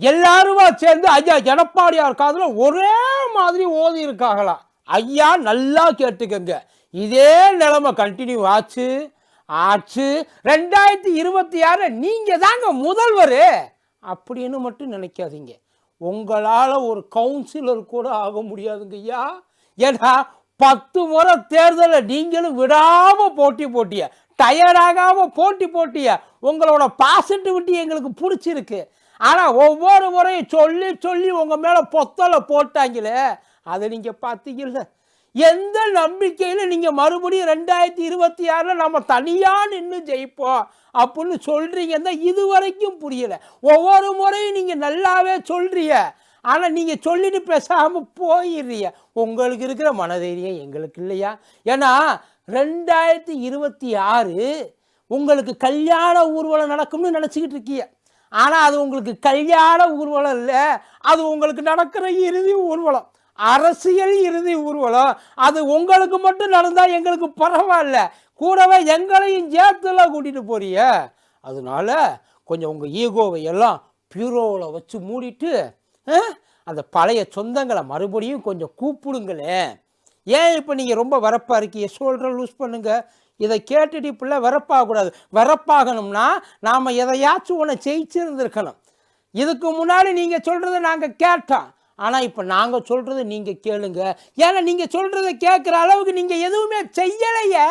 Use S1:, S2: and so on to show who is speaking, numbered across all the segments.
S1: எல்லாருமா சேர்ந்து ஐயா எடப்பாடியார் காதில் ஒரே மாதிரி ஓதி இருக்காங்களாம் ஐயா நல்லா கேட்டுக்கங்க. இதே நிலைமை கண்டினியூ ஆச்சு. ஆச்சு. ரெண்டாயிரத்தி இருபத்தி ஆறு நீங்கள் தாங்க முதல்வர். அப்படின்னு மட்டும் நினைக்காதீங்க. உங்களால் ஒரு கவுன்சிலர் கூட ஆக முடியாதுங்க ஐயா. ஏன்னா பத்து முறை தேர்தலை நீங்களும் விடாமல் போட்டி போட்டிய டயர்டாகாமல் போட்டி போட்டிய உங்களோட பாசிட்டிவிட்டி எங்களுக்கு பிடிச்சிருக்கு. ஆனால் ஒவ்வொரு முறையும் சொல்லி சொல்லி உங்கள் மேலே பொத்தலை போட்டாங்களே அதை நீங்கள் பார்த்தீங்கல்ல? எந்த நம்பிக்கையில் நீங்கள் மறுபடியும் ரெண்டாயிரத்தி இருபத்தி ஆறில் நம்ம தனியாக நின்று ஜெயிப்போம் அப்படின்னு சொல்கிறீங்கன்னா இது வரைக்கும் புரியல. ஒவ்வொரு முறையும் நீங்கள் நல்லாவே சொல்கிறீங்க ஆனால் நீங்கள் சொல்லிட்டு பேசாமல் போயிடுறீங்க. உங்களுக்கு இருக்கிற மனதைரியம் எங்களுக்கு இல்லையா? ஏன்னா ரெண்டாயிரத்தி இருபத்தி ஆறு உங்களுக்கு கல்யாண ஊர்வலம் நடக்கும்னு நினச்சிக்கிட்டு இருக்கீங்க. ஆனால் அது உங்களுக்கு கல்யாண ஊர்வலம் இல்லை. அது உங்களுக்கு நடக்கிற இறுதி ஊர்வலம். அரசியல் இறுதி ஊர்வலம். அது உங்களுக்கு மட்டும் நடந்தால் எங்களுக்கு பரவாயில்ல. கூடவே எங்களையும் சேர்த்துலாம் கூட்டிகிட்டு போறிய அதனால கொஞ்சம் உங்கள் ஈகோவை எல்லாம் பியூரோவில் வச்சு மூடிட்டு அந்த பழைய சொந்தங்களை மறுபடியும் கொஞ்சம் கூப்பிடுங்களேன். ஏன் இப்போ நீங்கள் ரொம்ப வரப்பாக இருக்கீங்க? சொல்கிற லூஸ் பண்ணுங்கள் இதை கேட்டுட்டு பிள்ளை வரப்பாகக்கூடாது வரப்பாகணும்னா நாம் எதையாச்சும் ஒன்று ஜெயிச்சிருந்துருக்கணும். இதுக்கு முன்னாடி நீங்கள் சொல்கிறத நாங்கள் கேட்டோம். ஆனால் இப்போ நாங்கள் சொல்கிறத நீங்கள் கேளுங்க. ஏன்னா நீங்கள் சொல்கிறத கேட்குற அளவுக்கு நீங்கள் எதுவுமே செய்யலையே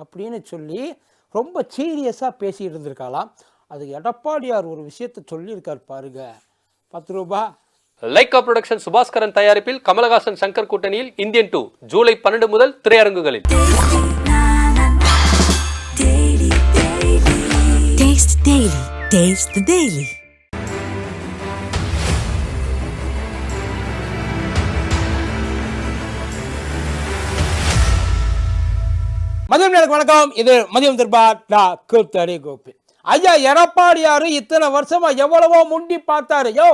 S1: அப்படின்னு சொல்லி ரொம்ப சீரியஸாக பேசிகிட்டு இருந்திருக்காளாம் அது எடப்பாடியார் ஒரு விஷயத்த சொல்லியிருக்கார் பாருங்க. பத்து ரூபா.
S2: லைக்கா புரொடக்ஷன் சுபாஸ்கரன் தயாரிப்பில் கமலஹாசன் சங்கர் கூட்டணியில் இந்தியன் டூ ஜூலை பன்னெண்டு முதல் திரையரங்குகளில்.
S3: Daily. Taste the Daily.
S1: மதியம் நேரம் வணக்கம். இது மதியம் திருபா டா கூத்தடி கோபி. ஐயா எடப்பாடியாரு இத்தனை வருஷமா எவ்வளவோ முண்டி பார்த்தாரு. யோ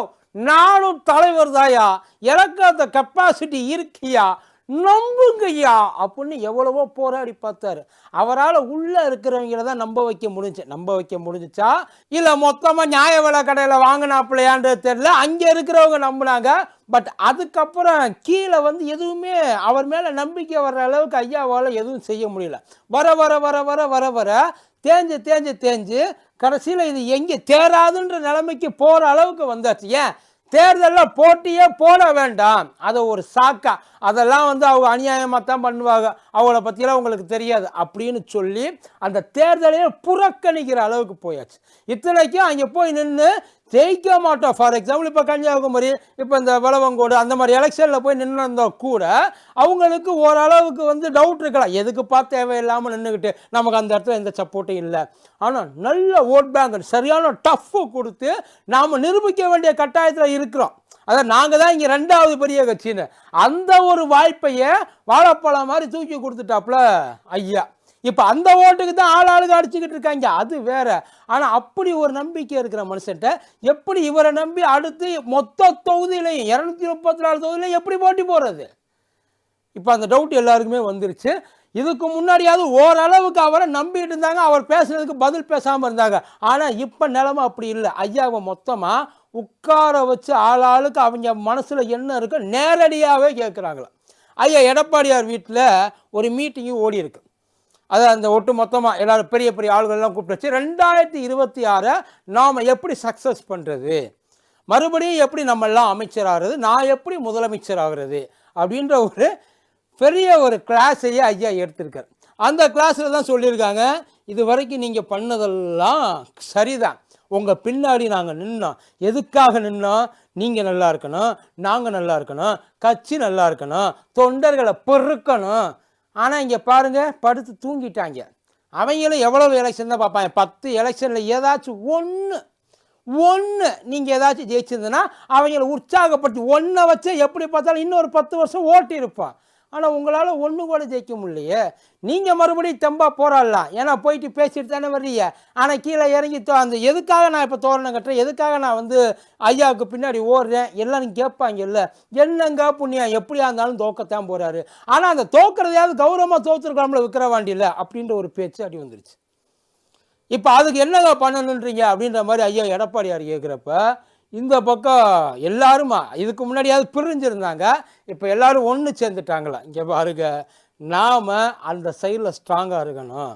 S1: நானும் தலைவர் தாயா. எனக்கு அந்த கெப்பாசிட்டி இருக்கியா? நம்புங்கய்யா அப்படின்னு எவ்வளவோ போராடி பார்த்தாரு. அவரால் உள்ளே இருக்கிறவங்கள தான் நம்ப வைக்க முடிஞ்சு நம்ப வைக்க முடிஞ்சிச்சா? இல்லை மொத்தமாக நியாய விலை கடையில் வாங்கினாப்பிள்ளையான்றது தெரியல. அங்கே இருக்கிறவங்க நம்பினாங்க. பட் அதுக்கப்புறம் கீழே வந்து எதுவுமே அவர் மேலே நம்பிக்கை வர்ற அளவுக்கு ஐயாவால் எதுவும் செய்ய முடியல. வர வர வர வர வர வர தேஞ்சு தேஞ்சு தேஞ்சு கடைசியில் இது எங்கே தேராதுன்ற நிலைமைக்கு போகிற அளவுக்கு வந்தாச்சு. ஏன்? தேர்தலில் போட்டியே போட வேண்டாம். அதை ஒரு சாக்கா அதெல்லாம் வந்து அவங்க அநியாயமாக தான் பண்ணுவாங்க. அவங்கள பற்றியெல்லாம் உங்களுக்கு தெரியாது. அப்படின்னு சொல்லி அந்த தேர்தலையே புறக்கணிக்கிற அளவுக்கு போயாச்சு. இத்தனைக்கும் அங்கே போய் நின்று ஜெயிக்க மாட்டோம். ஃபார் எக்ஸாம்பிள் இப்போ கன்னியாகுமரி இப்போ இந்த வளவங்கோடு அந்த மாதிரி எலெக்ஷனில் போய் நின்று கூட அவங்களுக்கு ஓரளவுக்கு வந்து டவுட் இருக்கலாம். எதுக்குப்பா தேவையில்லாமல் நின்றுக்கிட்டு நமக்கு அந்த இடத்துல எந்த சப்போர்ட்டும் இல்லை. ஆனால் நல்ல ஓட் பேங்க் சரியான டஃப்பு கொடுத்து நாம் நிரூபிக்க வேண்டிய கட்டாயத்தில் இருக்கிறோம். அதான் நாங்கள் தான் இங்கே ரெண்டாவது பெரிய கட்சின்னு. அந்த ஒரு வாய்ப்பையே வாழைப்பழம் மாதிரி தூக்கி கொடுத்துட்டாப்புல ஐயா. இப்போ அந்த ஓட்டுக்கு தான் ஆள் ஆளுக்கு அடிச்சுக்கிட்டு இருக்காங்க. அது வேற. ஆனால் அப்படி ஒரு நம்பிக்கை இருக்கிற மனுஷன்ட்ட எப்படி இவரை நம்பி அடுத்து மொத்த தொகுதியிலையும் இரநூத்தி முப்பத்தி நாலு தொகுதியிலையும் எப்படி போட்டி போகிறது இப்போ அந்த டவுட் எல்லாருக்குமே வந்துருச்சு. இதுக்கு முன்னாடியாவது ஓரளவுக்கு அவரை நம்பிட்டு இருந்தாங்க. அவர் பேசுனதுக்கு பதில் பேசாமல் இருந்தாங்க. ஆனால் இப்போ நிலமை அப்படி இல்லை. ஐயாவை மொத்தமாக உட்கார வச்சு ஆளாளுக்கு அவங்க மனசில் என்ன இருக்கோ நேரடியாகவே கேட்குறாங்களா ஐயா எடப்பாடியார் வீட்டில் ஒரு மீட்டிங்கும் ஓடி இருக்கு. அது அந்த ஒட்டு மொத்தமாக எல்லோரும் பெரிய பெரிய ஆளுகள்லாம் கூப்பிட்டு வச்சு ரெண்டாயிரத்தி இருபத்தி ஆறை நாம் எப்படி சக்ஸஸ் பண்ணுறது மறுபடியும் எப்படி நம்ம எல்லாம் அமைச்சர் ஆகிறது? நான் எப்படி முதலமைச்சர் ஆகிறது? அப்படின்ற ஒரு பெரிய ஒரு கிளாஸையே ஐயா எடுத்திருக்கார். அந்த கிளாஸில் தான் சொல்லியிருக்காங்க இது வரைக்கும் நீங்கள் பண்ணதெல்லாம் சரிதான். உங்கள் பின்னாடி நாங்கள் நின்னோம் எதுக்காக நின்னோம் நீங்கள் நல்லா இருக்கணும் நாங்கள் நல்லா இருக்கணும் கட்சி நல்லா இருக்கணும் தொண்டர்களை பெருக்கணும் ஆனால் இங்கே பாருங்கள் படுத்து தூங்கிட்டாங்க. அவங்களும் எவ்வளவு எலெக்ஷன் தான் பார்ப்பாங்க. பத்து எலெக்ஷனில் ஏதாச்சும் ஒன்று ஒன்று நீங்கள் ஏதாச்சும் ஜெயிச்சிருந்தனா அவங்கள உற்சாகப்படுத்தி ஒன்றை வச்சு எப்படி பார்த்தாலும் இன்னொரு பத்து வருஷம் ஓட்டி இருப்பான் ஆனால் உங்களால் ஒன்று கூட ஜெயிக்க முடியலையே. நீங்கள் மறுபடியும் தெம்பாக போராடலாம். ஏன்னா போயிட்டு பேசிட்டு தானே வர்றீங்க. ஆனால் கீழே இறங்கி தோ- அந்த எதுக்காக நான் இப்போ தோரணம் கட்டுறேன்? எதுக்காக நான் வந்து ஐயாவுக்கு பின்னாடி ஓடுறேன்? எல்லாரும் கேட்பாங்கல்ல. என்னங்க புண்ணியம் எப்படியா இருந்தாலும் தோக்கத்தான் போகிறாரு ஆனால் அந்த தோக்கிறதையாவது கௌரவமாக தோத்துருக்கலாம்ல விக்கிரவாண்டியில்? அப்படின்ற ஒரு பேச்சு அடி வந்துருச்சு. இப்போ அதுக்கு என்னங்க பண்ணணுன்றீங்க? அப்படின்ற மாதிரி ஐயா எடப்பாடியார் கேட்குறப்ப இந்த பக்கம் எல்லாருமா இதுக்கு முன்னாடியாவது பிரிஞ்சிருந்தாங்க இப்போ எல்லாரும் ஒன்று சேர்ந்துட்டாங்களா? இங்கே பாருங்க நாம் அந்த சைடில் ஸ்ட்ராங்காக இருக்கணும்.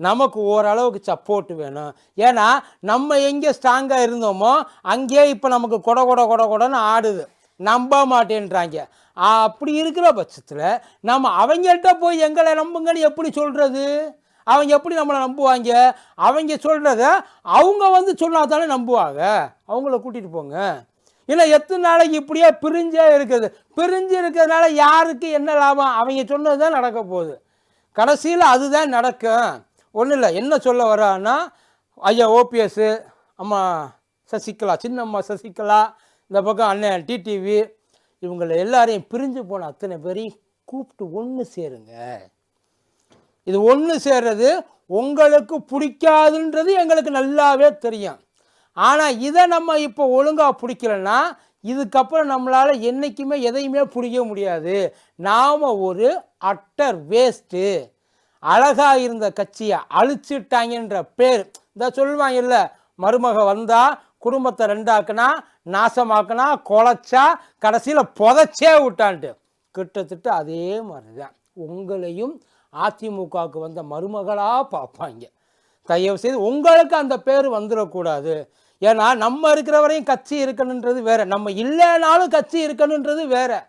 S1: நமக்கு ஓரளவுக்கு சப்போர்ட் வேணும். ஏன்னா நம்ம எங்கே ஸ்ட்ராங்காக இருந்தோமோ அங்கேயே இப்போ நமக்கு கொட கொட கொட கொடன்னு ஆடுது. நம்ப மாட்டேன்றாங்க. அப்படி இருக்கிற பட்சத்தில் நம்ம அவங்கள்ட்ட போய் எங்களை நம்புங்கன்னு எப்படி சொல்கிறது அவங்க எப்படி நம்மளை நம்புவாங்க? அவங்க சொல்கிறத அவங்க வந்து சொன்னால் தானே நம்புவாங்க. அவங்கள கூட்டிகிட்டு போங்க. ஏன்னா எத்தனை நாளைக்கு இப்படியே பிரிஞ்சே இருக்குது. பிரிஞ்சு இருக்கிறதுனால யாருக்கு என்ன லாபம்? அவங்க சொன்னது தான் நடக்க போகுது. கடைசியில் அதுதான் நடக்கும். ஒன்றும் இல்லை. என்ன சொல்ல வரான்னா ஐயா ஓபிஎஸ்ஸு அம்மா சசிகலா சின்னம்மா சசிகலா இந்த பக்கம் அண்ணன் டிடிவி இவங்களை எல்லாரையும் பிரிஞ்சு போன அத்தனை பேரையும் கூப்பிட்டு ஒன்று சேருங்க. இது ஒன்று சேர்றது உங்களுக்கு பிடிக்காதுன்றது எங்களுக்கு நல்லாவே தெரியும். ஆனால் இதை நம்ம இப்போ ஒழுங்காக பிடிக்கலன்னா இதுக்கப்புறம் நம்மளால் என்றைக்குமே எதையுமே பிடிக்க முடியாது. நாம் ஒரு அட்டர் வேஸ்ட்டு அழகாக இருந்த கட்சியை அழிச்சிட்டாங்கன்ற பேர். இந்த சொல்லுவாங்க இல்லை மருமக வந்தால் குடும்பத்தை ரெண்டாக்குனா நாசமாக்குனா குலைச்சா கடைசியில் புதைச்சே விட்டான்ட்டு. கிட்டத்தட்ட அதே மாதிரி தான் உங்களையும் அதிமுகவுக்கு வந்த மருமகளாக பார்ப்பாங்க. தயவு செய்து உங்களுக்கு அந்த பேர் வந்துடக்கூடாது. ஏன்னா நம்ம இருக்கிற வரையும் கட்சி இருக்கணுன்றது வேறு. நம்ம இல்லைனாலும் கட்சி இருக்கணுன்றது வேறு.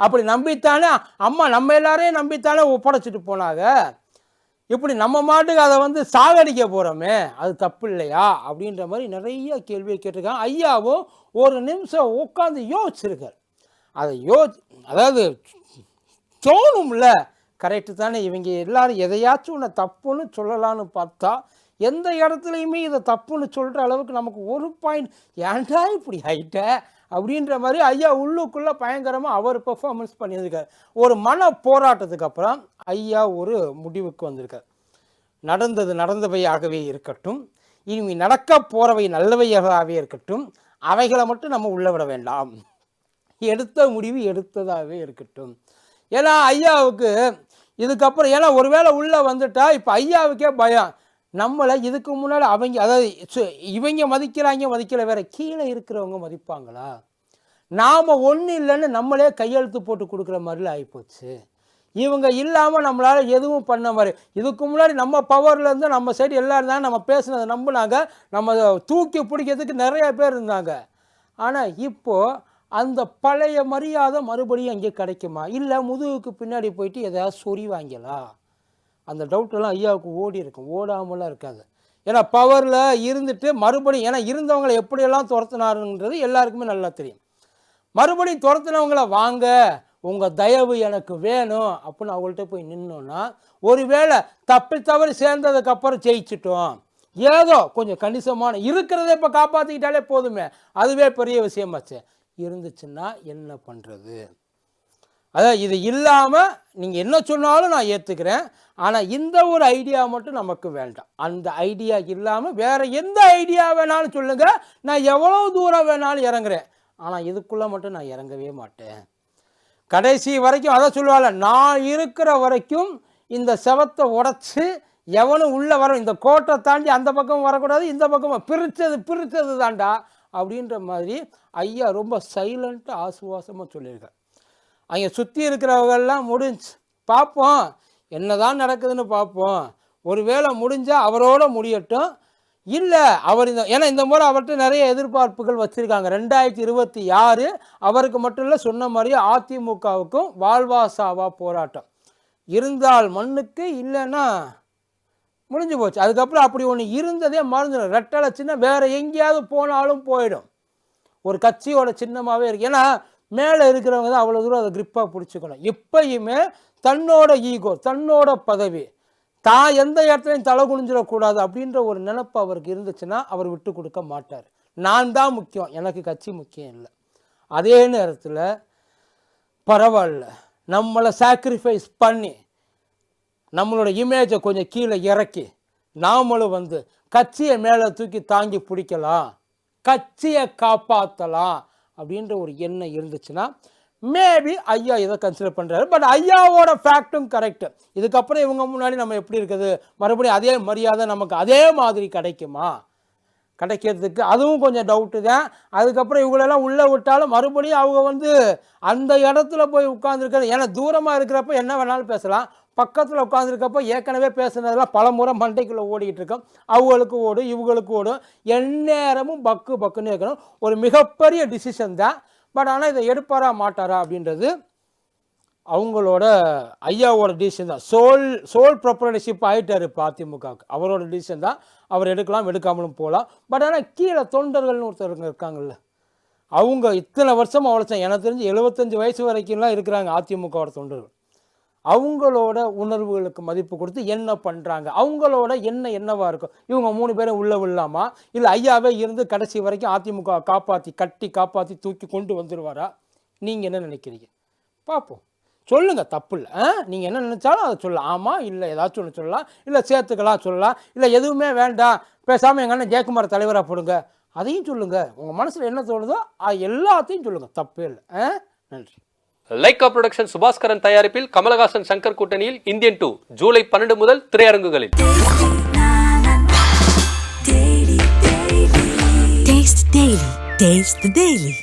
S1: அப்படி நம்பித்தானே அம்மா நம்ம எல்லாரையும் நம்பித்தானே ஒப்படைச்சிட்டு போனாங்க. இப்படி நம்ம மாட்டுக்கு அதை வந்து சாகடிக்க போகிறோமே அது தப்பு இல்லையா? அப்படின்ற மாதிரி நிறைய கேள்வியை கேட்டிருக்காங்க. ஐயாவும் ஒரு நிமிஷம் உட்காந்து யோசிச்சிருக்கார். அதை யோ அதாவது தோணும்ல கரெக்டு தானே. இவங்க எல்லாரும் எதையாச்சும் ஒன்று தப்புன்னு சொல்லலான்னு பார்த்தா எந்த இடத்துலையுமே இதை தப்புன்னு சொல்கிற அளவுக்கு நமக்கு ஒரு பாயிண்ட் ஏன்டா இப்படி ஆயிட்ட? அப்படின்ற மாதிரி ஐயா உள்ளுக்குள்ளே பயங்கரமாக அவர் பெர்ஃபார்மன்ஸ் பண்ணியிருக்கார். ஒரு மன போராட்டத்துக்கு அப்புறம் ஐயா ஒரு முடிவுக்கு வந்திருக்கார். நடந்தது நடந்தவையாகவே இருக்கட்டும். இனி நடக்க போகிறவை நல்லவையாகவே இருக்கட்டும். அவைகளை மட்டும் நம்ம உள்ளே விட வேண்டாம். எடுத்த முடிவு எடுத்ததாகவே இருக்கட்டும். ஏன்னா ஐயாவுக்கு இதுக்கப்புறம் ஏன்னா ஒருவேளை உள்ளே வந்துட்டா இப்போ ஐயாவுக்கே பயம். நம்மளை இதுக்கு முன்னாடி அவங்க அதாவது சு- இவங்க மதிக்கிறாங்க மதிக்கல வேற கீழே இருக்கிறவங்க மதிப்பாங்களா? நாம் ஒன்றும் இல்லைன்னு நம்மளே கையெழுத்து போட்டு கொடுக்குற மாதிரில ஆகிப்போச்சு இவங்க இல்லாமல் நம்மளால் எதுவும் பண்ண மாதிரி இதுக்கு முன்னாடி நம்ம பவரில் இருந்து நம்ம சைடு எல்லோரும் தான் நம்ம பேசுனதை நம்பினாங்க. நம்ம தூக்கி பிடிக்கிறதுக்கு நிறைய பேர் இருந்தாங்க. ஆனால் இப்போது அந்த பழைய மரியாதை மறுபடியும் அங்கே கிடைக்குமா? இல்லை முதுகுக்கு பின்னாடி போயிட்டு எதாவது வாங்கலாம் அந்த டவுட்டெல்லாம் ஐயாவுக்கு ஓடி இருக்கும். ஓடாமலாம் இருக்காது. ஏன்னா பவரில் இருந்துட்டு மறுபடியும் ஏன்னா இருந்தவங்களை எப்படியெல்லாம் துரத்துனாருன்றது எல்லாருக்குமே நல்லா தெரியும். மறுபடியும் துரத்துனவங்கள வாங்க உங்கள் தயவு எனக்கு வேணும் அப்படின்னு அவங்கள்ட்ட போய் நின்னோன்னா ஒருவேளை தப்பி தவறி சேர்ந்ததுக்கப்புறம் ஜெயிச்சிட்டோம். ஏதோ கொஞ்சம் கணிசமான இருக்கிறத இப்போ காப்பாற்றிக்கிட்டாலே போதுமே. அதுவே பெரிய விஷயமாச்சு. இருந்துச்சுன்னா என்ன பண்ணுறது அதான் இது இல்லாமல் நீங்கள் என்ன சொன்னாலும் நான் ஏற்றுக்கிறேன் ஆனால் இந்த ஒரு ஐடியா மட்டும் நமக்கு வேண்டாம். அந்த ஐடியா இல்லாமல் வேறு எந்த ஐடியா வேணாலும் சொல்லுங்கள் நான் எவ்வளோ தூரம் வேணாலும் இறங்குறேன். ஆனால் இதுக்குள்ளே மட்டும் நான் இறங்கவே மாட்டேன். கடைசி வரைக்கும் அதை சொல்லுவாள் நான் இருக்கிற வரைக்கும் இந்த செவத்தை உடச்சி எவனும் உள்ளே வர இந்த கோட்டை தாண்டி அந்த பக்கம் வரக்கூடாது இந்த பக்கம் பிரித்தது பிரித்தது தாண்டா. அப்படின்ற மாதிரி ஐயா ரொம்ப சைலண்ட்டாக ஆசுவாசமாக சொல்லியிருக்கார். அங்கே சுற்றி இருக்கிறவங்கெல்லாம் முடிஞ்சு பார்ப்போம் என்னதான் நடக்குதுன்னு பார்ப்போம் ஒருவேளை முடிஞ்சால் அவரோட முடியட்டும். இல்லை அவர் இந்த ஏன்னா இந்த முறை அவர்கிட்ட நிறைய எதிர்பார்ப்புகள் வச்சுருக்காங்க. ரெண்டாயிரத்தி இருபத்தி ஆறு அவருக்கு மட்டும் இல்லை சொன்ன மாதிரியே அதிமுகவுக்கும் வாழ்வாசாவா போராட்டம். இருந்தால் மண்ணுக்கு இல்லைன்னா முடிஞ்சு போச்சு. அதுக்கப்புறம் அப்படி ஒன்று இருந்ததே மறந்துடும் ரெட்டலை சின்ன வேறு எங்கேயாவது போனாலும் போயிடும். ஒரு கட்சியோட சின்னமாகவே இருக்கு. ஏன்னா மேலே இருக்கிறவங்க தான் அவ்வளோ தூரம் அதை கிரிப்பாக பிடிச்சிக்கணும். எப்பயுமே தன்னோட ஈகோ தன்னோட பதவி தான் எந்த இடத்துலையும் தலை குனிஞ்சிடக்கூடாது அப்படின்ற ஒரு நினப்பு அவருக்கு இருந்துச்சுன்னா அவர் விட்டு கொடுக்க மாட்டார். நான் தான் முக்கியம். எனக்கு கட்சி முக்கியம் இல்லை. அதே நேரத்தில் பரவாயில்ல. நம்மளை சாக்ரிஃபைஸ் பண்ணி நம்மளோட இமேஜை கொஞ்சம் கீழே இறக்கி நாமளும் வந்து கட்சியை மேலே தூக்கி தாங்கி பிடிக்கலாம் கட்சியை காப்பாற்றலாம் அப்படின்ற ஒரு எண்ணம் இருந்துச்சுன்னா மேபி ஐயா இதை கன்சிடர் பண்ணுறாரு பட் ஐயாவோட ஃபேக்ட்டும் கரெக்டு இதுக்கப்புறம் இவங்க முன்னாடி நம்ம எப்படி இருக்குது? மறுபடியும் அதே மரியாதை நமக்கு அதே மாதிரி கிடைக்குமா? கிடைக்கிறதுக்கு அதுவும் கொஞ்சம் டவுட்டு தான். அதுக்கப்புறம் இவங்களெல்லாம் உள்ளே விட்டாலும் மறுபடியும் அவங்க வந்து அந்த இடத்துல போய் உட்காந்துருக்கிறது ஏன்னா தூரமாக இருக்கிறப்ப என்ன வேணாலும் பேசலாம். பக்கத்தில் உட்காந்துருக்கப்போ ஏற்கனவே பேசுனதெல்லாம் பல முறை மண்டைக்குள்ளே ஓடிக்கிட்டு இருக்கோம் அவங்களுக்கு ஓடும் இவங்களுக்கு ஓடும். எந்நேரமும் பக்கு பக்குன்னு இருக்கணும். ஒரு மிகப்பெரிய டிசிஷன் தான். பட் ஆனால் இதை எடுப்பாரா மாட்டாரா அப்படின்றது அவங்களோட ஐயாவோட டிசிஷன் தான். சோல் சோல் ப்ரொப்பரேட்டர்ஷிப் ஆகிட்டார் இப்போ அதிமுகவுக்கு அவரோட டிசிஷன் தான். அவர் எடுக்கலாம் எடுக்காமலும் போகலாம். பட் ஆனால் கீழே தொண்டர்கள்னு ஒருத்தருங்க இருக்காங்கல்ல. அவங்க இத்தனை வருஷம் உழைச்சேன் எனக்கு தெரிஞ்சு எழுபத்தஞ்சு வயசு வரைக்கும்லாம் இருக்கிறாங்க அதிமுகவோட தொண்டர்கள். அவங்களோட உணர்வுகளுக்கு மதிப்பு கொடுத்து என்ன பண்ணுறாங்க அவங்களோட என்ன என்னவாக இருக்கும்? இவங்க மூணு பேரும் உள்ள விடலாமா? இல்லை ஐயாவே இருந்து கடைசி வரைக்கும் அதிமுக காப்பாற்றி கட்டி காப்பாற்றி தூக்கி கொண்டு வந்துடுவாரா நீங்கள் என்ன நினைக்கிறீங்க? பார்ப்போம் சொல்லுங்கள் தப்பு இல்லை ஆ நீங்கள் என்ன நினச்சாலும் அதை சொல்லலாம். ஆமாம் இல்லை ஏதாச்சும் ஒன்று சொல்லலாம். இல்லை சேர்த்துக்கலாம் சொல்லலாம். இல்லை எதுவுமே வேண்டாம். பேசாமல் எங்கள் அண்ணன் ஜெயக்குமார் தலைவராக போடுங்க. அதையும் சொல்லுங்கள் உங்கள் மனசில் என்ன தோணுதோ அது எல்லாத்தையும் சொல்லுங்கள் தப்பே இல்லை. ஆ நன்றி.
S2: லைகா புரொடக்ஷன் சுபாஸ்கரன் தயாரிப்பில் கமலஹாசன் சங்கர் கூட்டணியில் இந்தியன் டூ ஜூலை பன்னெண்டு முதல் திரையரங்குகளில்.
S3: Taste the Daily.